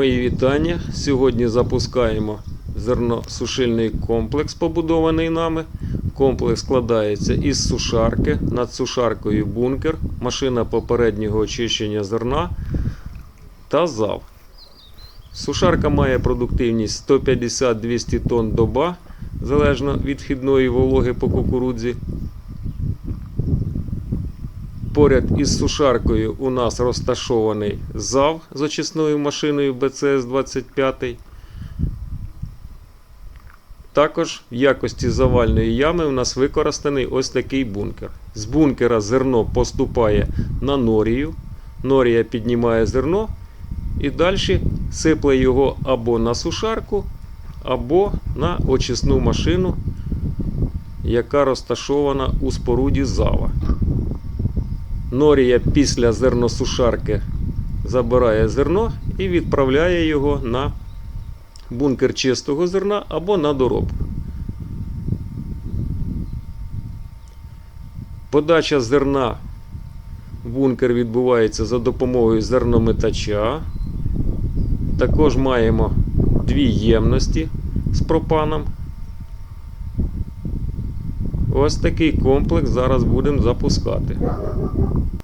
Мої вітання. Сьогодні запускаємо зерносушильний комплекс, побудований нами. Комплекс складається із сушарки, над сушаркою бункер, машина попереднього очищення зерна та зав. Сушарка має продуктивність 150-200 тонн доба, залежно від вхідної вологи по кукурудзі. Поряд із сушаркою у нас розташований зав з очисною машиною БЦС-25. Також в якості завальної ями у нас використаний ось такий бункер. З бункера зерно поступає на норію. Норія піднімає зерно і далі сипле його або на сушарку, або на очисну машину, яка розташована у споруді зава. Норія після зерносушарки забирає зерно і відправляє його на бункер чистого зерна або на доробку. Подача зерна в бункер відбувається за допомогою зернометача. Також маємо дві ємності з пропаном. Ось такий комплекс зараз будемо запускати.